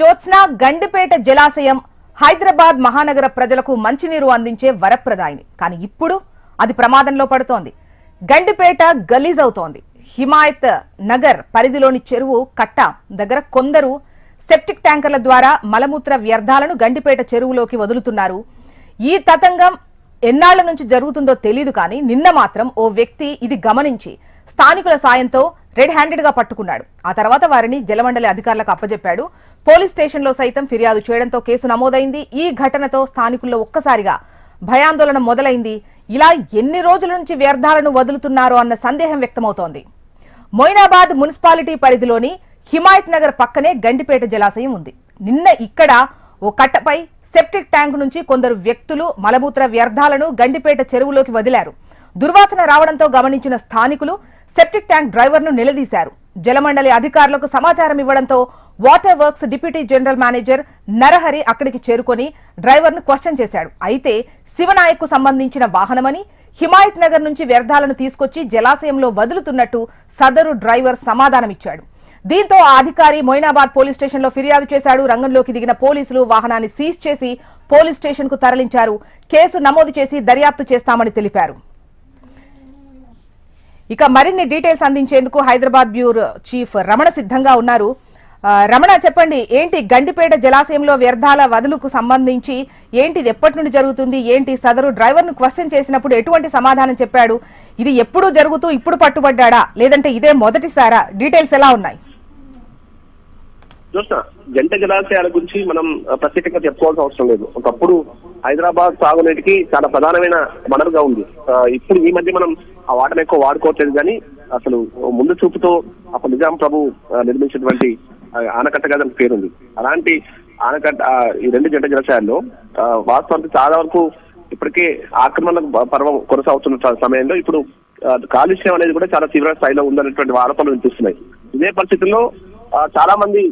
జ్యోత్స్న గండిపేట జలాశయం హైదరాబాద్ మహానగర ప్రజలకు మంచినీరు అందించే వరప్రదాయిని. కానీ ఇప్పుడు అది ప్రమాదంలో పడుతోంది. గండిపేట గలీజ్ అవుతోంది హిమాయత్ నగర్ పరిధిలోని చెరువు కట్ట దగ్గర కొందరు సెప్టిక్ ట్యాంకర్ల ద్వారా మలమూత్ర వ్యర్థాలను గండిపేట చెరువులోకి వదులుతున్నారు. ఈ తతంగం ఎన్నాళ్ళ నుంచి జరుగుతుందో తెలియదు కానీ నిన్న మాత్రం ఓ వ్యక్తి ఇది గమనించి స్థానికుల సాయంతో రెడ్ హ్యాండెడ్గా పట్టుకున్నాడు. ఆ తర్వాత వారిని జలమండలి అధికారులకు అప్పజెప్పాడు. పోలీస్ స్టేషన్లో సైతం ఫిర్యాదు చేయడంతో కేసు నమోదైంది. ఈ ఘటనతో స్థానికుల్లో ఒక్కసారిగా భయాందోళన మొదలైంది. ఇలా ఎన్ని రోజుల నుంచి వ్యర్థాలను వదులుతున్నారో అన్న సందేహం వ్యక్తమవుతోంది. మొయినాబాద్ మున్సిపాలిటీ పరిధిలోని హిమాయత్ నగర్ పక్కనే గండిపేట జలాశయం ఉంది. నిన్న ఇక్కడ ఓ కట్టపై సెప్టిక్ ట్యాంక్ నుంచి కొందరు వ్యక్తులు మలమూత్ర వ్యర్థాలను గండిపేట చెరువులోకి వదిలారు. దుర్వాసన రావడంతో గమనించిన స్థానికులు సెప్టిక్ ట్యాంక్ డ్రైవర్ను నిలదీశారు. జలమండలి అధికారులకు సమాచారం ఇవ్వడంతో water works deputy general manager Narahari అక్కడికి చేరుకొని డ్రైవర్ను క్వశ్చన్ చేశాడు. అయితే శివనాయక్ సంబంధించిన వాహనమని హిమాయత్ నగర్ నుంచి వ్యర్థాలను తీసుకొచ్చి జలాశయంలో వదులుతున్నట్టు సదరు డ్రైవర్ సమాధానమిచ్చాడు. దీంతో ఆ అధికారి మొయినాబాద్ పోలీస్ స్టేషన్లో ఫిర్యాదు చేశాడు. రంగంలోకి దిగిన పోలీసులు వాహనాన్ని సీజ్ చేసి పోలీస్ స్టేషన్కు తరలించారు. కేసు నమోదు చేసి దర్యాప్తు చేస్తామని తెలిపారు. ఇక మరిన్ని డీటెయిల్స్ అందించేందుకు హైదరాబాద్ బ్యూరో చీఫ్ రమణ సిద్ధంగా ఉన్నారు. రమణ చెప్పండి ఏంటి గండిపేట జలాశయంలో వ్యర్థాల వదులుకు సంబంధించి ఏంటి ఇది ఎప్పటి నుండి జరుగుతుంది? ఏంటి సదరు డ్రైవర్ను క్వశ్చన్ చేసినప్పుడు ఎటువంటి సమాధానం చెప్పాడు? ఇది ఎప్పుడు జరుగుతూ ఇప్పుడు పట్టుబడ్డా లేదంటే ఇదే మొదటిసారా? డీటెయిల్స్ ఎలా ఉన్నాయి? చూసిన జంట జలాశయాల గురించి మనం ప్రత్యేకంగా చెప్పుకోవాల్సిన అవసరం లేదు. ఒకప్పుడు హైదరాబాద్ సాగునీటికి చాలా ప్రధానమైన వనరుగా ఉంది. ఇప్పుడు ఈ మధ్య మనం ఆ వాటర్ ఎక్కువ వాడుకోవట్లేదు కానీ అసలు ముందు చూపుతో అప్పుడు నిజాం ప్రభు నిర్మించినటువంటి ఆనకట్ట కదా పేరుంది. అలాంటి ఆనకట్ట ఈ రెండు జంట జలాశయాల్లో వాస్తవానికి చాలా వరకు ఇప్పటికే ఆక్రమణ పర్వం కొనసాగుతున్న సమయంలో ఇప్పుడు కాలుష్యం అనేది కూడా చాలా తీవ్ర స్థాయిలో ఉందనేటువంటి ఆరోపణలు వినిపిస్తున్నాయి. ఇదే పరిస్థితుల్లో ఆ, చాలా మంది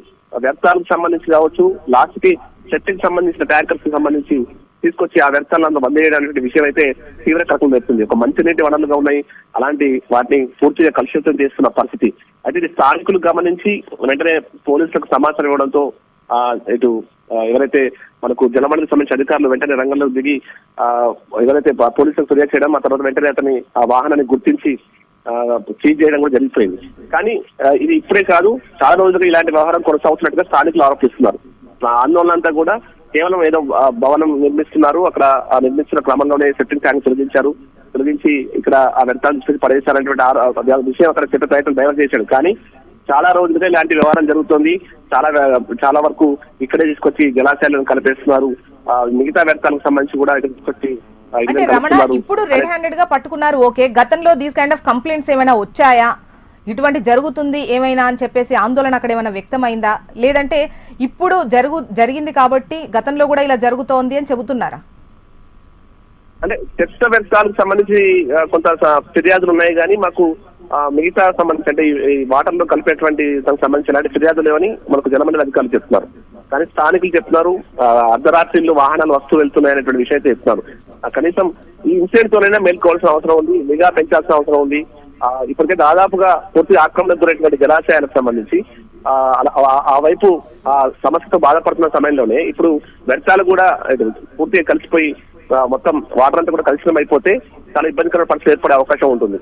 వ్యర్థాలకు సంబంధించి కావచ్చు లాస్ట్కి చెట్టుకి సంబంధించిన ట్యాంకర్స్కి సంబంధించి తీసుకొచ్చి ఆ వ్యర్థాలను అందులో బంద్ చేయడానికి విషయం అయితే తీవ్ర కథం తెస్తుంది ఒక మంచినీటి వనరులుగా ఉన్నాయి. అలాంటి వాటిని పూర్తిగా కలుషితం చేస్తున్న పరిస్థితి. అయితే ఇది స్థానికులు గమనించి వెంటనే పోలీసులకు సమాచారం ఇవ్వడంతో ఆ ఇటు ఎవరైతే మనకు జలమండలికి సంబంధించిన అధికారులు వెంటనే రంగంలో దిగి ఆ ఎవరైతే పోలీసులకు ఫిర్యాదు చేయడం ఆ తర్వాత వెంటనే అతని ఆ వాహనాన్ని గుర్తించి సీజ్ చేయడం కూడా జరిగిపోయింది. కానీ ఇది ఇప్పుడే కాదు చాలా రోజులుగా ఇలాంటి వ్యవహారం కొనసాగుతున్నట్టుగా స్థానికులు ఆరోపిస్తున్నారు. ఆ ఆందోళన అంతా కూడా కేవలం ఏదో భవనం నిర్మిస్తున్నారు అక్కడ నిర్మిస్తున్న క్రమంలోనే సెట్టింగ్ ట్యాంక్ తొలగించారు తొలగించి ఇక్కడ ఆ వ్యర్థాలు తీసుకొచ్చి పడేశారనేటువంటి విషయం అక్కడ చెప్పే ప్రయత్నం డైవర్ట్ చేశాడు. కానీ చాలా రోజులుగా ఇలాంటి వ్యవహారం జరుగుతుంది. చాలా చాలా వరకు ఇక్కడే తీసుకొచ్చి జలాశయాలను కలిపేస్తున్నారు. మిగతా వ్యర్థాలకు సంబంధించి కూడా ఇక్కడ తీసుకొచ్చి అంటే రమణ. ఇప్పుడు రెడ్ హ్యాండెడ్గా పట్టుకున్నారు ఓకే. గతంలో దీస్ కైండ్ ఆఫ్ కంప్లైంట్స్ ఏమైనా వచ్చాయా? ఇటువంటి జరుగుతుంది ఏమైనా అని చెప్పేసి ఆందోళన అక్కడ ఏమైనా వ్యక్తమైందా? లేదంటే ఇప్పుడు జరుగు జరిగింది కాబట్టి గతంలో కూడా ఇలా జరుగుతోంది అని చెబుతున్నారా? అంటే చెత్త వ్యర్థాలకు సంబంధించి కొంత ఫిర్యాదులు ఉన్నాయి కానీ మాకు మిగతా సంబంధించి అంటే ఈ- వాటర్లో కలిపేటువంటి దానికి సంబంధించి ఎలాంటి ఫిర్యాదు లేవని మనకు జలమండలి అధికారులు చెప్తున్నారు. కానీ స్థానికులు చెప్తున్నారు ఆ, అర్ధరాత్రిలో వాహనాలు వస్తూ వెళ్తున్నాయి అనేటువంటి విషయం అయితే చెప్తున్నారు. కనీసం ఈ ఇన్సిడెంట్ తోనైనా మేల్కోవాల్సిన అవసరం ఉంది నిఘా పెంచాల్సిన అవసరం ఉంది. ఆ, ఇప్పటికే దాదాపుగా పూర్తి ఆక్రమణకు గురైనటువంటి జలాశయాలకు సంబంధించి ఆ, ఆ- వైపు ఆ సమస్యతో బాధపడుతున్న సమయంలోనే ఇప్పుడు వ్యర్థాలు కూడా పూర్తిగా కలిసిపోయి మొత్తం వాటర్ అంతా కూడా కలుషితం అయిపోతే చాలా ఇబ్బందికర పరిస్థితి ఏర్పడే అవకాశం ఉంటుంది.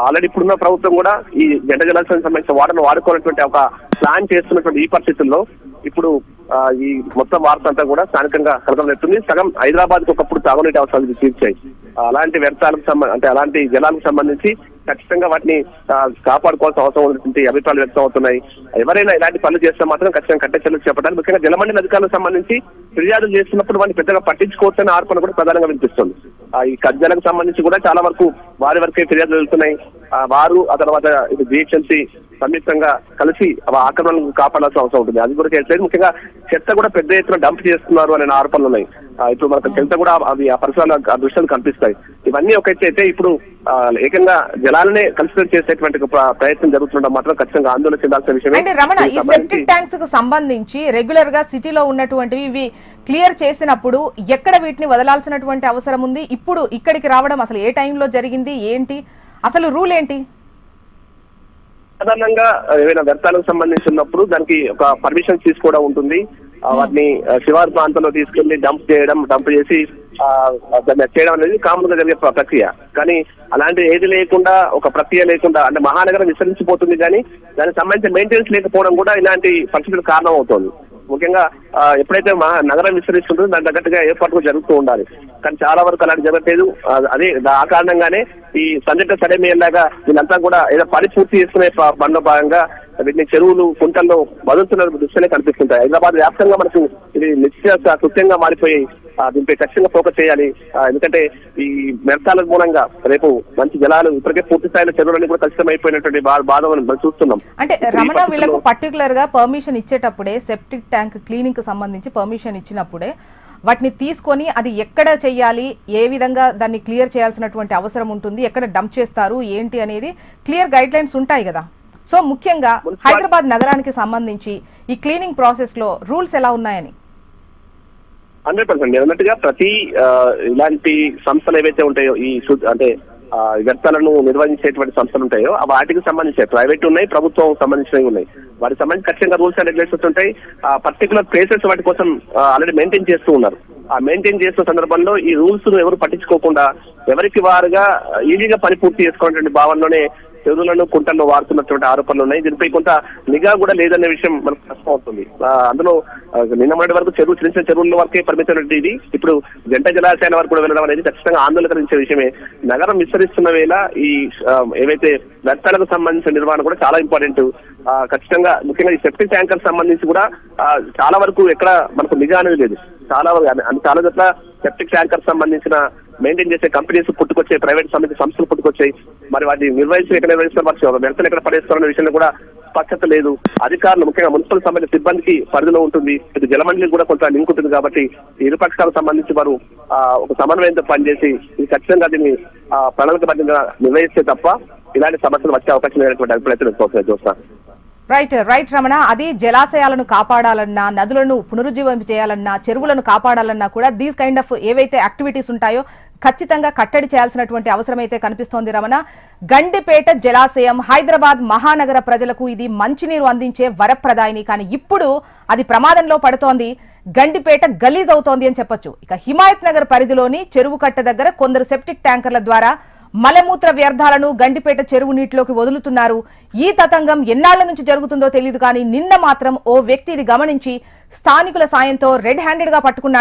ఆల్రెడీ ఇప్పుడున్న ప్రభుత్వం కూడా ఈ జంట జలాశయానికి సంబంధించిన వాటర్ను వాడుకోవాలన్నటువంటి ఒక ప్లాన్ చేస్తున్నటువంటి ఈ పరిస్థితుల్లో ఇప్పుడు ఆ, ఈ మొత్తం వార్త అంతా కూడా స్థానికంగా కలగబెడుతుంది సగం హైదరాబాద్కు ఒకప్పుడు తాగునీటి అవసరాలు తీర్చాయి. అలాంటి వ్యర్థాలకు సంబంధ అంటే అలాంటి జలాలకు సంబంధించి ఖచ్చితంగా వాటిని కాపాడుకోవాల్సిన అవసరం ఉన్నటువంటి అభిప్రాయాలు వ్యక్తం అవుతున్నాయి. ఎవరైనా ఇలాంటి పనులు చేస్తే మాత్రం ఖచ్చితంగా కట్టే చర్యలు చేపట్టాలి ముఖ్యంగా జలమండలి అధికారులకు సంబంధించి ఫిర్యాదులు చేస్తున్నప్పుడు వాటిని పెద్దగా పట్టించుకోవచ్చని ఆర్పణ కూడా ప్రధానంగా వినిపిస్తుంది. ఆ, ఈ కబ్జాలకు సంబంధించి కూడా చాలా వరకు వారి వరకే ఫిర్యాదులు వెళ్తున్నాయి. ఆ, వారు ఆ తర్వాత ఇది జిహెచ్ఎంసీ సంయుక్తంగా కలిసి ఆ ఆక్రమణను కాపాడాల్సిన అవసరం ఉంటుంది. అది కూడా చేయట్లేదు. ముఖ్యంగా చెత్త కూడా పెద్ద ఎత్తున డంప్ చేస్తున్నారు అనే ఆరోపణలు ఉన్నాయి. ఇప్పుడు మనకు చెత్త కూడా అవి ఆ పరిసరాలు ఆ దృశ్యాలు కనిపిస్తాయి. ఇవన్నీ ఒక ఎత్తు అయితే ఇప్పుడు ఏకంగా జలాలనే కలుషితం చేసేటువంటి ప్రయత్నం జరుగుతుండడం మాత్రం ఖచ్చితంగా ఆందోళన చెందాల్సిన విషయమే. అంటే రమణ ఈ సెప్టిక్ ట్యాంక్స్కు సంబంధించి రెగ్యులర్గా సిటీలో ఉన్నటువంటివి ఇవి క్లియర్ చేసినప్పుడు ఎక్కడ వీటిని వదలాల్సినటువంటి అవసరం ఉంది? ఇప్పుడు ఇక్కడికి రావడం అసలు ఏ టైంలో జరిగింది? ఏంటి? అసలు రూల్ ఏంటి సాధారణంగా ఆ, ఏవైనా వ్యర్థాలకు సంబంధించి ఉన్నప్పుడు దానికి ఒక పర్మిషన్ తీసుకోవడం ఉంటుంది. ఆ, వాటిని శివారు ప్రాంతంలో తీసుకెళ్ళి డంప్ చేయడం డంప్ చేసి దాన్ని చేయడం అనేది కామన్గా జరిగే ప్ర- ప్రక్రియ. కానీ అలాంటి ఏది లేకుండా ఒక ప్రక్రియ లేకుండా అంటే మహానగరం విస్తరించిపోతుంది కానీ దానికి సంబంధించిన మెయింటెనెన్స్ లేకపోవడం కూడా ఇలాంటి పరిస్థితులకు కారణం అవుతుంది ముఖ్యంగా ఎప్పుడైతే మా నగరం విస్తరిస్తుంటుందో దాని తగ్గట్టుగా ఏర్పాట్లు జరుగుతూ ఉండాలి. కానీ చాలా వరకు అలాంటి జరగట్లేదు. అదే దా- ఆ కారణంగానే ఈ సంజట సడమేలాగా వీళ్ళంతా కూడా ఏదో పని పూర్తి చేసుకునే ప- పనిలో భాగంగా వీటిని చెరువులు కుంటల్లో వదులుతున్న దృశ్యాలే కనిపిస్తుంటాయి. హైదరాబాద్ వ్యాప్తంగా మనకు ఇది నిత్య కృత్యంగా మారిపోయి దీనిపై ఖచ్చితంగా ఫోకస్ చేయాలి. ఎందుకంటే ఈ వ్యర్థాల మూలంగా రేపు మంచి జలాలు ఇప్పటికే పూర్తి స్థాయిలో చెరువులన్నీ కూడా కలుషితం అయిపోయినటువంటి బా- బాధ మనం చూస్తున్నాం. అంటే రమణ వీళ్ళకు పర్టికులర్గా పర్మిషన్ ఇచ్చేటప్పుడే సెప్టిక్ ట్యాంక్ క్లీనింగ్కి సంబంధించి పర్మిషన్ ఇచ్చినప్పుడే వాటిని తీసుకొని అది ఎక్కడ చేయాలి ఏ విధంగా దాన్ని క్లియర్ చేయాల్సినటువంటి అవసరం ఉంటుంది ఎక్కడ డంప్ చేస్తారు ఏంటి అనేది క్లియర్ గైడ్ లైన్స్ ఉంటాయి కదా. సో ముఖ్యంగా హైదరాబాద్ నగరానికి సంబంధించి ఈ క్లీనింగ్ ప్రాసెస్లో రూల్స్ ఎలా ఉన్నాయని. Hundred percent. నేను అన్నట్టుగా ప్రతి ఆ, ఇలాంటి సంస్థలు ఏవైతే ఉంటాయో ఈ అంటే వ్యర్థాలను నిర్వహించేటువంటి సంస్థలు ఉంటాయో ఆ వాటికి సంబంధించి ప్రైవేట్ ఉన్నాయి ప్రభుత్వం సంబంధించినవి ఉన్నాయి. వాటికి సంబంధించి ఖచ్చితంగా రూల్స్ అండ్ రెగ్యులేషన్స్ ఉంటాయి ఆ పర్టికులర్ ప్లేసెస్ వాటి కోసం ఆల్రెడీ మెయింటైన్ చేస్తూ ఉన్నారు. ఆ మెయింటైన్ చేస్తున్న సందర్భంలో ఈ రూల్స్ను ఎవరు పట్టించుకోకుండా ఎవరికి వారుగా ఈజీగా పని పూర్తి చేసుకున్నటువంటి భావనలోనే చెరువులను కుంటలను వాడుతున్నటువంటి ఆరోపణలు ఉన్నాయి. దీనిపై కొంత నిఘా కూడా లేదనే విషయం మనకు కష్టం అవుతుంది. అందులో నిన్న మొదటి వరకు చెరువు చిన్న చిన్న చెరువుల వరకే పరిమితమైనటువంటి ఇది. ఇప్పుడు జంట జలాశయాల వరకు కూడా వెళ్ళడం అనేది ఖచ్చితంగా ఆందోళన కలిగించే విషయమే. నగరం విస్తరిస్తున్న వేళ ఈ ఏవైతే వ్యర్థాలకు సంబంధించిన నిర్వహణ కూడా చాలా ఇంపార్టెంట్. ఆ, ఖచ్చితంగా ముఖ్యంగా ఈ సెప్టిక్ ట్యాంకర్ సంబంధించి కూడా చాలా వరకు ఎక్కడ మనకు నిఘా అనేది లేదు. చాలా వరకు చాలా చోట్ల సెప్టిక్ ట్యాంకర్ సంబంధించిన మెయింటైన్ చేసే కంపెనీస్ పుట్టుకొచ్చాయి ప్రైవేట్ సంబంధించిన సంస్థలు పుట్టుకొచ్చాయి. మరి వాటిని నిర్వహించి ఎక్కడ నిర్వహిస్తారు? మరి వ్యర్థాలు ఎక్కడ పడేస్తారన్న విషయంలో కూడా స్పష్టత లేదు. అధికారులు ముఖ్యంగా మున్సిపల్ సంబంధిత సిబ్బందికి పరిధిలో ఉంటుంది. ఇది జలమండలి కూడా కొంత లింక్ ఉంటుంది కాబట్టి ఇరు పక్షాలకు సంబంధించి వారు ఆ, ఒక సమన్వయంతో పనిచేసి ఇది ఖచ్చితంగా దీన్ని ఆ, ప్రణాళికబద్ధంగా నిర్వహిస్తే తప్ప ఇలాంటి సమస్యలు వచ్చే అవకాశం లేనటువంటి అభిప్రాయం చూస్తాను రైట్ రైట్ రమణ అది జలాశయాలను కాపాడాలన్నా నదులను పునరుజ్జీవం చేయాలన్నా చెరువులను కాపాడాలన్నా కూడా దీస్ కైండ్ ఆఫ్ ఏవైతే యాక్టివిటీస్ ఉంటాయో ఖచ్చితంగా కట్టడి చేయాల్సినటువంటి అవసరం అయితే కనిపిస్తోంది రమణ. గండిపేట జలాశయం హైదరాబాద్ మహానగర ప్రజలకు ఇది మంచినీరు అందించే వరప్రదాయిని. కానీ ఇప్పుడు అది ప్రమాదంలో పడుతోంది. గండిపేట గలీజ్ అవుతోంది అని చెప్పొచ్చు. ఇక హిమాయత్ నగర్ పరిధిలోని చెరువు కట్ట దగ్గర కొందరు సెప్టిక్ ట్యాంకర్ల ద్వారా మలమూత్ర వ్యర్థాలను గండిపేట చెరువు నీటిలోకి వదులుతున్నారు. ఈ తతంగం ఎన్నాళ్ళ నుంచి జరుగుతుందో తెలియదు కానీ నిన్న మాత్రం ఓ వ్యక్తి ఇది గమనించి స్థానికుల సాయంతో రెడ్ హ్యాండెడ్గా పట్టుకున్నాడు.